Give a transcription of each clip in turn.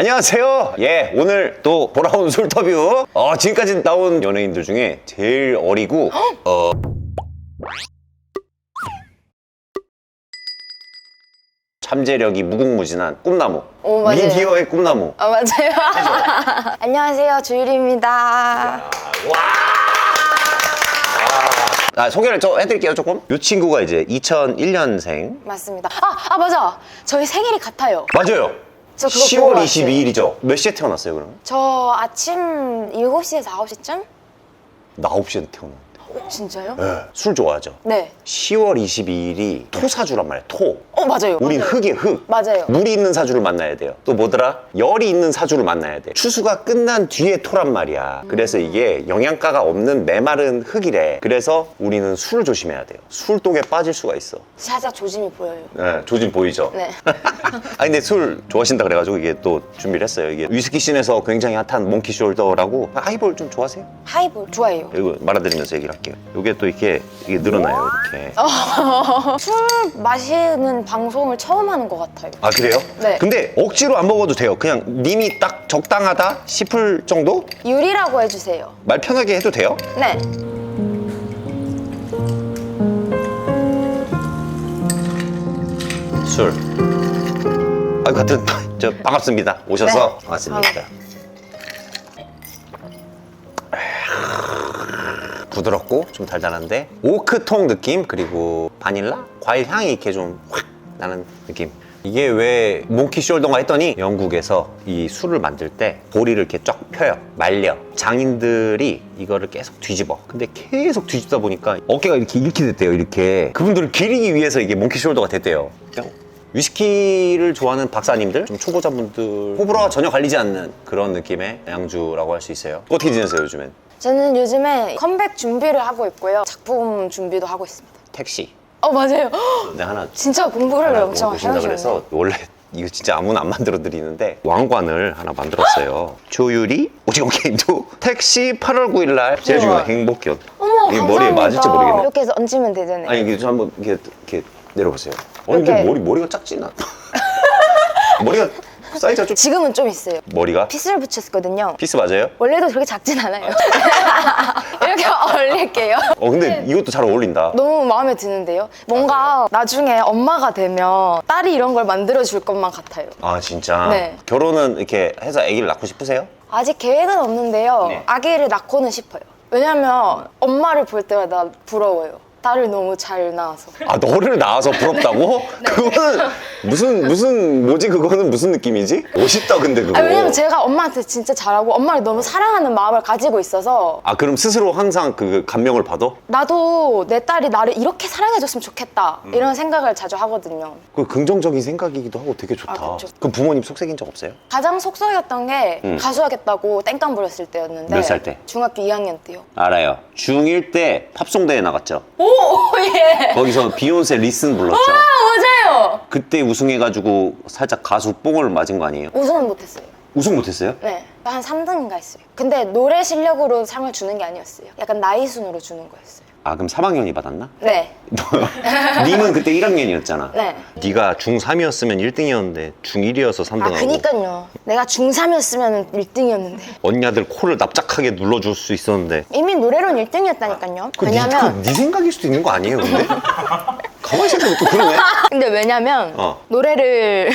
안녕하세요. 예, 오늘 또 돌아온 술터뷰. 어, 지금까지 나온 연예인들 중에 제일 어리고, 어. 잠재력이 무궁무진한 꿈나무. 오, 맞아요. 미디어의 꿈나무. 아 맞아요. 안녕하세요 주율입니다. 아, 소개를 좀 해드릴게요, 조금. 이 친구가 이제 2001년생. 맞습니다. 아, 아 맞아. 저희 생일이 같아요. 맞아요. 저 그거 보고 10월 왔어요. 22일이죠. 몇 시에 태어났어요, 그럼? 저 아침 7시에서 9시쯤? 나 9시에 태어났는데. 어, 진짜요? 네. 술 좋아하죠? 네. 10월 22일이 토사주란 말이야, 토. 어 맞아요. 우린 맞아요. 흙이에요, 흙. 맞아요. 물이 있는 사주를 만나야 돼요. 또 뭐더라? 열이 있는 사주를 만나야 돼. 추수가 끝난 뒤에 토란 말이야. 그래서 이게 영양가가 없는 메마른 흙이래. 그래서 우리는 술을 조심해야 돼요. 술독에 빠질 수가 있어. 살짝 조짐이 보여요. 네, 조짐 보이죠? 네. 아니 근데 술 좋아하신다 그래가지고 이게 또 준비를 했어요. 이게 위스키 씬에서 굉장히 핫한 몽키 숄더라고 하이볼 좀 좋아하세요? 하이볼 좋아해요. 이거 말아드리면서 얘기를 할게요. 이게 또 이렇게 이게 늘어나요 이렇게. 술 마시는 방송을 처음 하는 것 같아요. 아 그래요? 네. 근데 억지로 안 먹어도 돼요. 그냥 님이 딱 적당하다 싶을 정도 유리라고 해주세요. 말 편하게 해도 돼요? 네. 술. 아 같은 저 반갑습니다. 오셔서 네. 반갑습니다. 부드럽고 좀 달달한데 오크통 느낌 그리고 바닐라? 과일 향이 이렇게 좀 확 나는 느낌. 이게 왜 몽키 숄더가 했더니 영국에서 이 술을 만들 때 보리를 이렇게 쫙 펴요. 말려. 장인들이 이거를 계속 뒤집어. 근데 계속 뒤집다 보니까 어깨가 이렇게 이렇게 됐대요 이렇게. 그분들을 기리기 위해서 이게 몽키 숄더가 됐대요. 위스키를 좋아하는 박사님들 좀 초보자분들 호불호가 전혀 갈리지 않는 그런 느낌의 양주라고 할 수 있어요. 어떻게 지내세요 요즘엔 저는 요즘에 컴백 준비를 하고 있고요. 작품 준비도 하고 있습니다. 택시 어 맞아요. 내 하나 진짜 공부를 하나 엄청 오신다 하셔요. 그래서 원래 이거 진짜 아무나 안 만들어 드리는데 왕관을 하나 만들었어요. 조유리 오징어 게임도 택시 8월 9일 날 제일. 중요한 행복기원. 어머 이게 감사합니다. 머리에 맞을지 모르겠네. 이렇게 해서 얹으면 되잖아요. 아니 이게 좀 한번 이렇게, 이렇게 내려보세요. 어 근데 이렇게. 머리 머리가 작지 나. 머리가 사이즈가 좀 지금은 좀 있어요. 머리가 피스를 붙였거든요. 피스 맞아요? 원래도 그렇게 작진 않아요. 이렇게 얼릴게요. 어 근데 이것도 잘 어울린다. 너무 마음에 드는데요. 뭔가 나중에 엄마가 되면 딸이 이런 걸 만들어 줄 것만 같아요. 아 진짜. 네. 결혼은 이렇게 해서 아기를 낳고 싶으세요? 아직 계획은 없는데요. 네. 아기를 낳고는 싶어요. 왜냐면 엄마를 볼 때마다 부러워요. 딸을 너무 잘 낳아서. 아 너를 낳아서 부럽다고? 네. 그거는 무슨 무슨 뭐지 그거는 무슨 느낌이지? 멋있다 근데 그거. 아, 왜냐면 제가 엄마한테 진짜 잘하고 엄마를 너무 사랑하는 마음을 가지고 있어서 아 그럼 스스로 항상 그 감명을 받아? 나도 내 딸이 나를 이렇게 사랑해줬으면 좋겠다 이런 생각을 자주 하거든요. 그 긍정적인 생각이기도 하고 되게 좋다. 아, 그쵸. 그럼 부모님 속삭인 적 없어요? 가장 속썩였던 게 음. 가수하겠다고 땡깡 부렸을 때였는데 몇 살 때? 중학교 2학년 때요. 알아요. 중1 때 팝송 대회 나갔죠. 오, 예. 거기서 비욘세 리슨 불렀죠. 아, 맞아요. 그때 우승해가지고 살짝 가수 뽕을 맞은 거 아니에요? 우승은 못했어요. 우승 못했어요? 네. 한 3등인가 했어요. 근데 노래 실력으로 상을 주는 게 아니었어요. 약간 나이 순으로 주는 거였어요. 아 그럼 3학년이 받았나? 네. 님은 그때 1학년이었잖아. 네. 네가 중3이었으면 1등이었는데 중1이어서 3등하고 아, 그니까요. 내가 중3이었으면 1등이었는데. 언니들 코를 납작하게 눌러줄 수 있었는데 이미 노래로는 1등이었다니까요. 그 왜냐면, 네, 그, 네 생각일 수도 있는 거 아니에요 근데? 가만히 생각해보면 또 그러네 근데 왜냐면, 어. 노래를,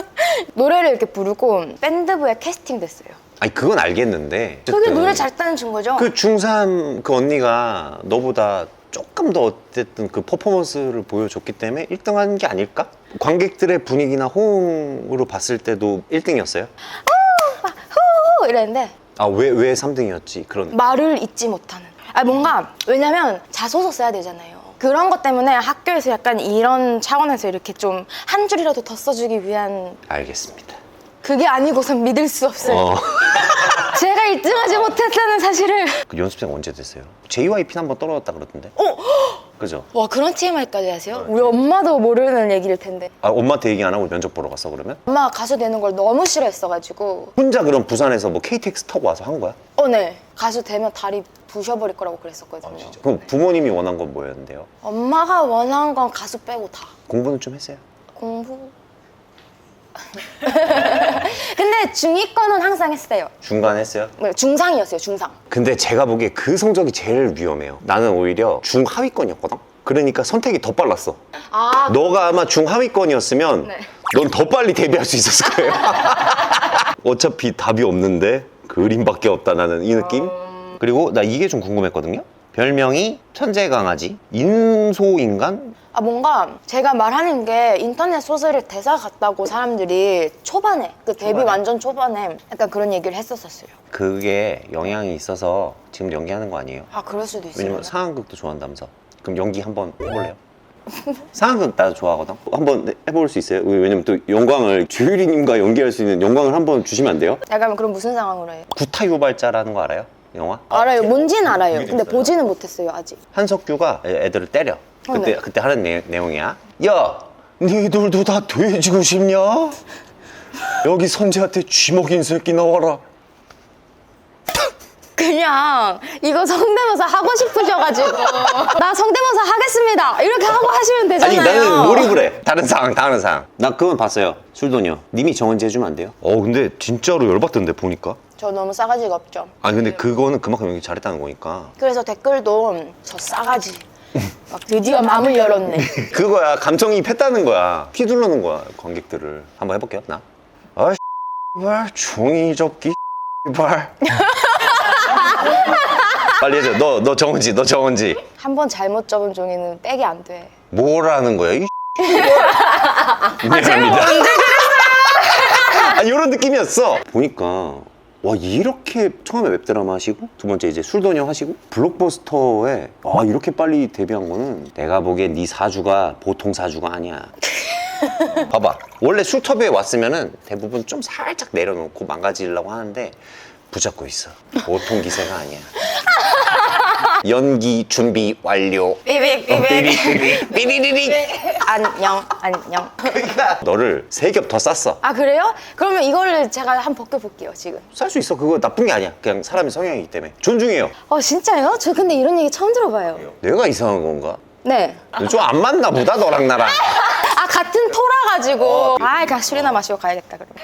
노래를 이렇게 부르고 밴드부에 캐스팅 됐어요. 아니 그건 알겠는데 그게 어쨌든 노래 잘 따는 준 거죠? 그 중3 그 언니가 너보다 조금 더 어쨌든 그 퍼포먼스를 보여줬기 때문에 1등 한 게 아닐까? 관객들의 분위기나 호응으로 봤을 때도 1등이었어요? 후 이랬는데, 아 왜 왜 3등이었지? 그런 말을 잊지 못하는. 아, 뭔가, 왜냐면 자소서 써야 되잖아요. 그런 것 때문에 학교에서 약간 이런 차원에서 이렇게 좀 한 줄이라도 더 써주기 위한 알겠습니다 그게 아니고선 믿을 수 없어요. 어. 제가 1등하지 못했다는 사실을. 그 연습생 언제 됐어요? JYP는 한번 떨어졌다 그러던데 어? 그죠? 와 그런 TMI까지 하세요? 우리 엄마도 모르는 얘기일 텐데. 아 엄마한테 얘기 안 하고 면접 보러 갔어 그러면? 엄마가 가수 되는 걸 너무 싫어했어가지고. 혼자 그럼 부산에서 뭐 KTX 타고 와서 한 거야? 어, 네. 가수 되면 다리 부셔버릴 거라고 그랬었거든요. 그럼 부모님이 원한 건 뭐였는데요? 엄마가 원한 건 가수 빼고 다. 공부는 좀 했어요? 공부. 근데 중위권은 항상 했어요. 중간 했어요? 네, 중상이었어요, 중상. 근데 제가 보기에 그 성적이 제일 위험해요. 나는 오히려 중하위권이었거든? 그러니까 선택이 더 빨랐어. 아, 너가 아마 중하위권이었으면 네. 넌 더 빨리 데뷔할 수 있었을 거예요. 어차피 답이 없는데 그림밖에 없다 나는 이 느낌. 그리고 나 이게 좀 궁금했거든요. 별명이 천재 강아지, 인소인간. 아, 뭔가 제가 말하는 게 인터넷 소설을 대사 같다고 사람들이 초반에, 그 데뷔 초반에? 완전 초반에 약간 그런 얘기를 했었었어요. 그게 영향이 있어서 지금 연기하는 거 아니에요? 아, 그럴 수도 있어요. 왜냐면 상황극도 좋아한다면서. 그럼 연기 한번 해볼래요? 상황극 나도 좋아하거든. 한번 해볼 수 있어요? 왜냐면 또 영광을 주유리님과 연기할 수 있는 영광을 한번 주시면 안 돼요? 약간 그럼 무슨 상황으로 해요? 구타유발자라는 거 알아요? 영화? 알아요. 뭔지는 알아요. 그게 근데 있어요. 보지는 못했어요, 아직. 한석규가 애- 애들을 때려. 그때 네. 그때 하는 내, 내용이야. 야, 니들도 다 돼지고 싶냐? 여기 선재한테 쥐먹인 새끼 나와라. 그냥 이거 성대모사 하고 싶으셔가지고 나 성대모사 하겠습니다 이렇게 하고 하시면 아니 되잖아요. 나는 몰입을 해. 다른 상황, 다른 상황. 나 그건 봤어요. 술돈이요. 님이 정은지 해주면 안 돼요? 어, 근데 진짜로 열받던데 보니까. 저 너무 싸가지가 없죠. 아니 근데 그거는 그만큼 연기 잘했다는 거니까. 그래서 댓글도 저 싸가지. 막 드디어 마음을 열었네. 그거야 감정이입했다는 거야. 휘두르는 거야 관객들을. 한번 해볼게요. 나. 아, 발 종이 접기 발. 빨리 해줘. 너, 너 정은지, 너 정은지. 한 번 잘못 접은 종이는 빼기 안 돼. 뭐라는 거야? 이 미안합니다. 아니 이런 느낌이었어. 보니까 와 이렇게 처음에 웹드라마 하시고 두 번째 이제 술도녀 하시고 블록버스터에 아 이렇게 빨리 데뷔한 거는 내가 보기엔 네 사주가 보통 사주가 아니야. 봐봐 원래 술터뷰에 왔으면은 대부분 좀 살짝 내려놓고 망가지려고 하는데 붙잡고 있어. 보통 기세가 아니야. 연기 준비 완료. 삐빅 삐빅. 삐리리리. 안녕 안녕. 너를 세 겹 더 쌌어. 아 그래요? 그러면 이거를 제가 한번 벗겨볼게요 지금. 살 수 있어. 그거 나쁜 게 아니야. 그냥 사람의 성향이기 때문에. 존중해요. 어 진짜요? 저 근데 이런 얘기 처음 들어봐요. 내가 이상한 건가? 네. 좀안 맞나 보다, 너랑 나랑. 아 같은 토라 가지고. 아 그냥 술이나 마시고 가야겠다 그러면.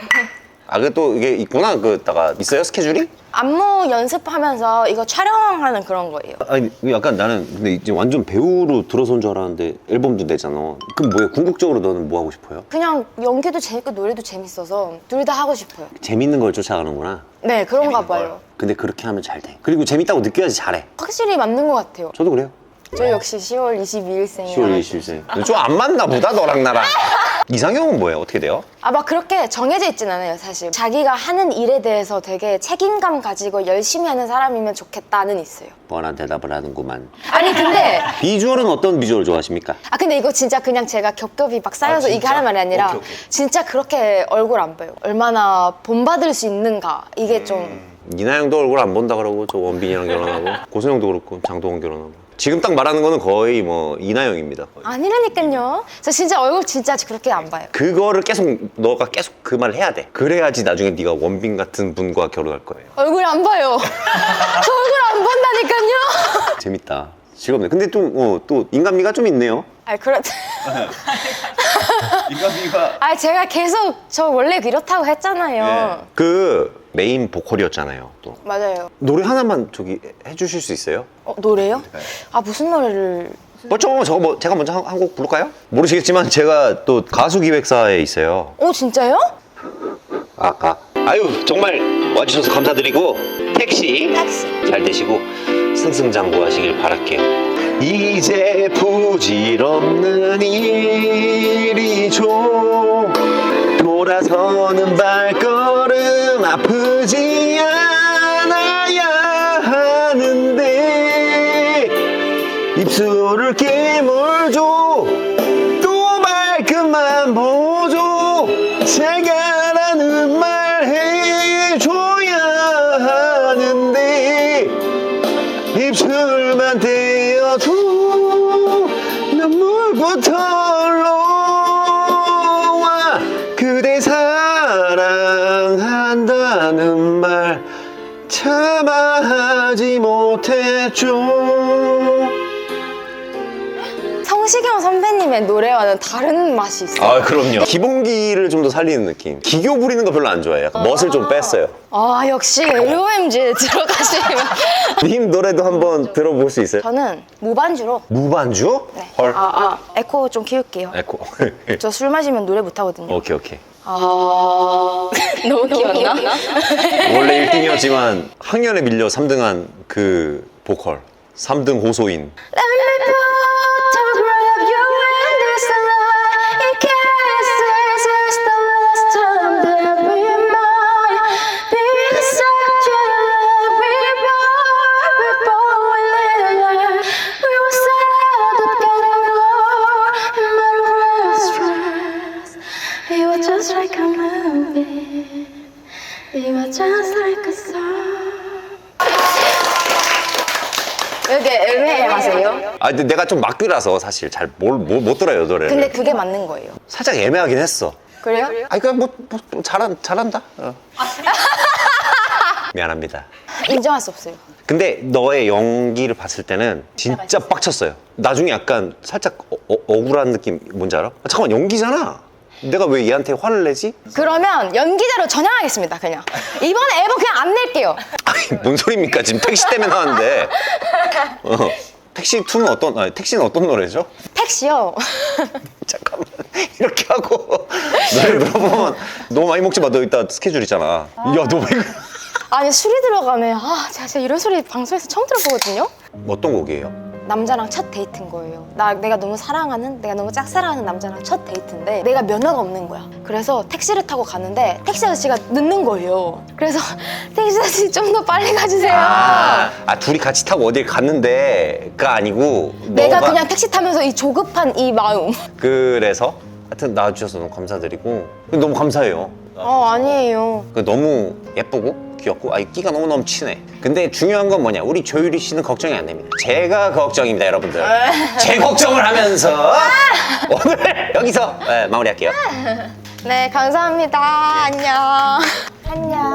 아, 그 또 이게 있구나. 그다가 있어요, 스케줄이? 안무 연습하면서 이거 촬영하는 그런 거예요. 아니, 약간 나는 근데 이제 완전 배우로 들어선 줄 알았는데 앨범도 내잖아. 그럼 뭐야? 궁극적으로 너는 뭐 하고 싶어요? 그냥 연기도 재밌고 노래도 재밌어서 둘 다 하고 싶어요. 재밌는 걸 쫓아가는구나. 네, 그런가 봐요. 근데 그렇게 하면 잘 돼. 그리고 재밌다고 느껴야지 잘해. 확실히 맞는 것 같아요. 저도 그래요. 저 역시 10월 22일생이라. 10월 20일. 좀안 맞나 보다, 너랑 나랑. 이상형은 뭐예요? 어떻게 돼요? 아, 막 그렇게 정해져 있진 않아요, 사실. 자기가 하는 일에 대해서 되게 책임감 가지고 열심히 하는 사람이면 좋겠다는 있어요. 뻔한 대답을 하는구만. 아니, 근데, 비주얼은 어떤 비주얼 좋아하십니까? 아, 근데 이거 진짜 그냥 제가 겹겹이 막 쌓여서 아, 이게 진짜? 하는 말이 아니라, 오케이, 오케이. 진짜 그렇게 얼굴 안 봐요. 얼마나 본받을 수 있는가. 이게 음. 좀. 이나영도 얼굴 안 본다 그러고 저 원빈이랑 결혼하고 고소영도 그렇고 장동원 결혼하고 지금 딱 말하는 거는 거의 뭐 이나영입니다 거의. 아니라니까요. 저 진짜 얼굴 진짜 그렇게 안 봐요. 그거를 계속 너가 계속 그 말을 해야 돼 그래야지 나중에 네가 원빈 같은 분과 결혼할 거예요 얼굴 안 봐요. 저 얼굴 안 본다니까요. 재밌다 즐겁네 근데 좀 어, 또 인간미가 좀 있네요 아, 그렇. 인간미가 아, 제가 계속 저 원래 이렇다고 했잖아요. 그 메인 보컬이었잖아요 또 맞아요. 노래 하나만 저기 해주실 수 있어요? 어, 노래요? 아, 무슨 노래를. 뭐 저거 저거 뭐 제가 먼저 한 곡 부를까요? 모르시겠지만 제가 또 가수 기획사에 있어요 어, 진짜요? 아, 아. 아유 정말 와주셔서 감사드리고 택시 택시. 잘 되시고 승승장구하시길 바랄게요. 이제 부질없는 일이죠. 돌아서는 발걸음 아프지 않아야 하는데 입술을 깨 하지 못했죠 성시경 선배님의 노래와는 다른 맛이 있어요. 아 그럼요. 기본기를 좀 더 살리는 느낌. 기교 부리는 거 별로 안 좋아해요. 약간 멋을 좀 뺐어요. 아, 역시 LOMG에 들어가시면. 님 노래도 한번 들어볼 수 있어요? 저는 무반주로. 무반주? 네. 헐. 아, 아. 에코 좀 키울게요. 에코. 저 술 마시면 노래 못하거든요. 오케이 오케이. 아. 너무 귀엽나? 원래 1등이었지만 학년에 밀려 3등한 그 보컬. 3등 호소인. 여기 애매하세요? 아 근데 내가 좀 막귀라서 사실 잘못 들어요 노래를. 근데 그게 맞는 거예요. 살짝 애매하긴 했어. 그래요? 아니 그냥 뭐, 뭐, 뭐 잘한 잘한다. 어. 미안합니다. 인정할 수 없어요. 근데 너의 연기를 봤을 때는 진짜 빡쳤어요. 나중에 약간 살짝 어, 어, 억울한 느낌 뭔지 알아? 아, 잠깐만 연기잖아. 내가 왜 얘한테 화를 내지? 그러면 연기자로 전향하겠습니다. 그냥 이번 에 앨범 그냥 안 낼게요. 뭔 소리입니까? 지금 택시 때문에 나왔는데. 어. 택시 2는 어떤? 아니, 택시는 어떤 노래죠? 택시요. 잠깐만 이렇게 하고 노래 물어보면 너무 많이 먹지 마. 너 이따 스케줄 있잖아. 야 너 왜 그래? 아니 술이 들어가면 아 제가 진짜 이런 소리 방송에서 처음 들어보거든요. 어떤 곡이에요? 남자랑 첫 데이트인 거예요. 나 내가 너무 사랑하는, 내가 너무 짝사랑하는 남자랑 첫 데이트인데 내가 면허가 없는 거야. 그래서 택시를 타고 갔는데 택시 아저씨가 늦는 거예요. 그래서 택시 아저씨 좀 더 빨리 가주세요. 아, 아 둘이 같이 타고 어딜 갔는데가 아니고 내가 너가 그냥 택시 타면서 이 조급한 이 마음. 그래서 하여튼 나와주셔서 너무 감사드리고 너무 감사해요. 어 아니에요. 그 너무 예쁘고 귀엽고 아 끼가 너무 넘치네. 근데 중요한 건 뭐냐? 우리 조유리 씨는 걱정이 안 됩니다. 제가 걱정입니다, 여러분들. 제 걱정을 하면서 오늘 여기서 네, 마무리할게요. 네 감사합니다. 안녕. 안녕.